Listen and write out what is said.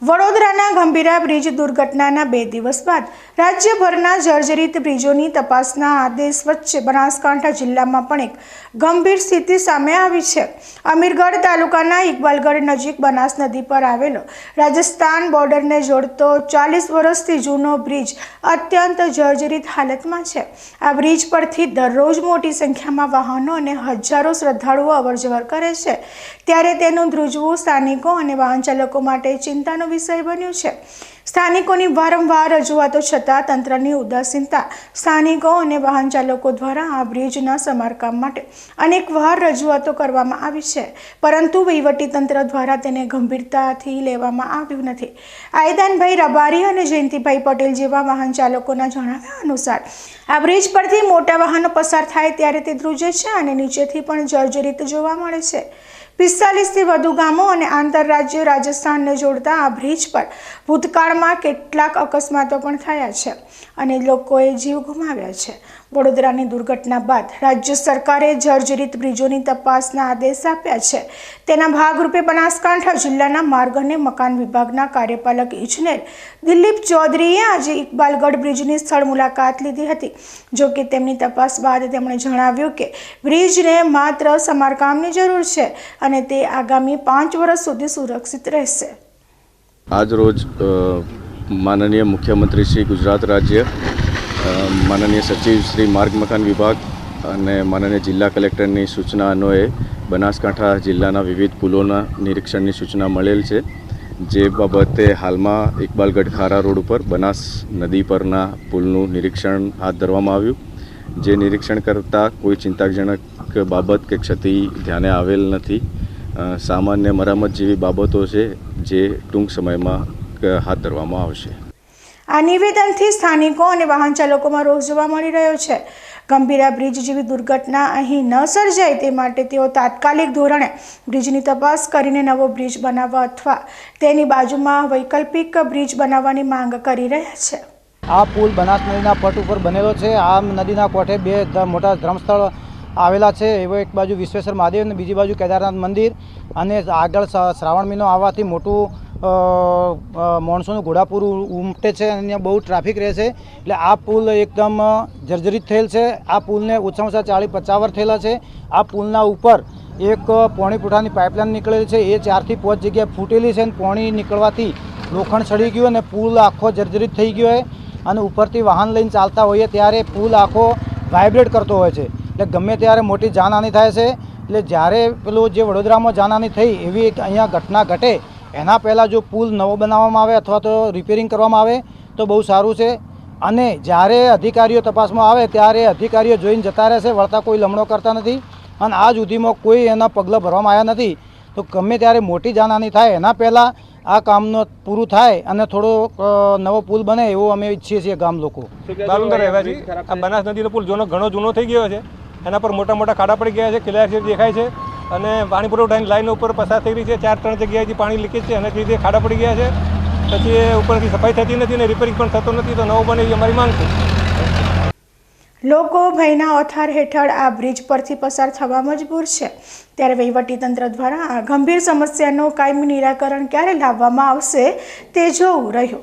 વડોદરાના ગંભીરા બ્રિજ દુર્ઘટનાના બે દિવસ બાદ રાજ્યભરના જર્જરિત બ્રિજોની તપાસના આદેશ વચ્ચે બનાસકાંઠા જિલ્લામાં પણ એક ગંભીર સ્થિતિ સામે આવી છે. અમીરગઢ તાલુકાના ઇકબાલગઢ નજીક બનાસ નદી પર આવેલો રાજસ્થાન બોર્ડરને જોડતો ચાલીસ વર્ષથી જૂનો બ્રિજ અત્યંત જર્જરિત હાલતમાં છે. આ બ્રિજ પરથી દરરોજ મોટી સંખ્યામાં વાહનો અને હજારો શ્રદ્ધાળુઓ અવરજવર કરે છે. ત્યારે તેનું ધ્રુજવું સ્થાનિકો અને વાહન ચાલકો માટે ચિંતાનો વિષય બન્યું છે. સ્થાનિકોની વારંવાર રજૂઆતો છતાં તંત્રની ઉદાસીનતા સ્થાનિકો અને વાહન ચાલકો દ્વારા આ બ્રિજના સમારકામ માટે અનેક વાર રજૂઆતો કરવામાં આવી છે. પરંતુ વહીવટીતંત્ર દ્વારા તેને ગંભીરતાથી લેવામાં આવ્યું નથી. આયદાનભાઈ રબારી અને જયંતિભાઈ પટેલ જેવા વાહન ચાલકોના જણાવ્યા અનુસાર, આ બ્રિજ પરથી મોટા વાહનો પસાર થાય ત્યારે તે ધ્રુજે છે અને નીચેથી પણ જર્જરિત જોવા મળે છે. પિસ્તાલીસથી વધુ ગામો અને આંતરરાજ્ય રાજસ્થાનને જોડતા આ બ્રિજ પર ભૂતકાળમાં કેટલાક અકસ્માતો પણ થયા છે. અને લોકોએ જીવ ગુમાવ્યા છે. વડોદરાની દુર્ઘટના બાદ રાજ્ય સરકારે જર્જરિત બ્રિજોની તપાસના આદેશ આપ્યા છે. તેના ભાગરૂપે બનાસકાંઠા જિલ્લાના માર્ગ અને મકાન વિભાગના કાર્યપાલક ઇજનેર દિલીપ ચૌધરીએ આજે ઇકબાલગઢ બ્રિજની સ્થળ મુલાકાત લીધી હતી. જો કે તેમની તપાસ બાદ તેમણે જણાવ્યું કે બ્રિજને માત્ર સમારકામની જરૂર છે અને તે આગામી પાંચ વર્ષ સુધી સુરક્ષિત રહેશે. આજ રોજ માનનીય મુખ્યમંત્રી શ્રી ગુજરાત રાજ્ય માનનીય સચિવ શ્રી માર્ગ મકાન વિભાગ અને માનનીય જિલ્લા કલેક્ટરની સૂચના અન્વયે બનાસકાંઠા જિલ્લાના વિવિધ પુલોના નિરીક્ષણની સૂચના મળેલ છે. જે બાબતે હાલમાં ઇકબાલગઢ ખારા રોડ ઉપર બનાસ નદી પરના પુલનું નિરીક્ષણ હાથ ધરવામાં આવ્યું. જે નિરીક્ષણ કરતાં કોઈ ચિંતાજનક બાબત કે ક્ષતિ ધ્યાને આવેલ નથી. સામાન્ય મરામત જેવી બાબતો છે જે ટૂંક સમયમાં ક- હાથ ધરવામાં આવશે. આ નિવેદનથી સ્થાનિકો અને વાહન ચાલકોમાં રોષ જોવા મળી રહ્યો છે. ગંભીરા બ્રિજ જેવી દુર્ઘટના અહીં ન સર્જાય તે માટે તેઓ તાત્કાલિક ધોરણે બ્રિજની તપાસ કરીને નવો બ્રિજ બનાવવા અથવા તેની બાજુમાં વૈકલ્પિક બ્રિજ બનાવવાની માંગ કરી રહ્યા છે. આ પુલ બનાસ નદીના પટ ઉપર બનેલો છે. આ નદીના કોઠે બે મોટા ધર્મસ્થળ આવેલા છે. એવો એક બાજુ વિશ્વેશ્વર મહાદેવ અને બીજી બાજુ કેદારનાથ મંદિર અને આગળ શ્રાવણ મહિનો આવવાથી મોટું મોણસોનું ઘોડાપુર ઉમટે છે અને અહીંયા બહુ ટ્રાફિક રહે છે. એટલે આ પુલ એકદમ જર્જરિત થયેલ છે. આ પુલને ઓછામાં ઓછા ચાળીસ પચાવર થયેલા છે. આ પુલના ઉપર એક પોણી ફૂટાની પાઇપલાઇન નીકળેલી છે. એ ચારથી પાંચ જગ્યાએ ફૂટેલી છે અને પોણી નીકળવાથી લોખંડ સડી ગયું અને પુલ આખો જર્જરિત થઈ ગયો હોય અને ઉપરથી વાહન લઈને ચાલતા હોઈએ ત્યારે પુલ આખો વાઇબ્રેટ કરતો હોય છે. એટલે ગમે ત્યારે મોટી જાનહાનિ થાય છે. એટલે જ્યારે પેલું જે વડોદરામાં જાનહાનિ થઈ એવી એક અહીંયા ઘટના ઘટે એના પહેલાં જો પુલ નવો બનાવવામાં આવે અથવા તો રિપેરિંગ કરવામાં આવે તો બહુ સારું છે. અને જ્યારે અધિકારીઓ તપાસમાં આવે ત્યારે અધિકારીઓ જોઈને જતા રહેશે વળતા કોઈ લમણો કરતા નથી. અને આ સુધીમાં કોઈ એના પગલાં ભરવામાં આવ્યા નથી. તો ગમે ત્યારે મોટી જાનહાની થાય એના પહેલાં આ કામનો પૂરું થાય અને થોડો નવો પુલ બને એવું અમે ઈચ્છીએ છીએ ગામ લોકો. રહેવાસી. આ બનાસ નદીનો પુલ જૂનો ઘણો જૂનો થઈ ગયો છે. એના પર મોટા મોટા ખાડા પડી ગયા છે ક્લિયર દેખાય છે. અને પાણી પુરવઠાની લાઈન ઉપર પસાર થઈ રહી છે. ચાર ત્રણ જગ્યાએથી પાણી લીકેજ છે અને જે ખાડા પડી ગયા છે. પછી એ ઉપરથી સફાઈ થતી નથી અને રિપેરિંગ પણ થતો નથી. તો નવો બને એવી અમારી માંગ છે. લોકો ભયના ઓથાર હેઠળ આ બ્રિજ પરથી પસાર થવા મજબૂર છે. ત્યારે વહીવટીતંત્ર દ્વારા આ ગંભીર સમસ્યાનું કાયમી નિરાકરણ ક્યારે લાવવામાં આવશે તે જોવું રહ્યું.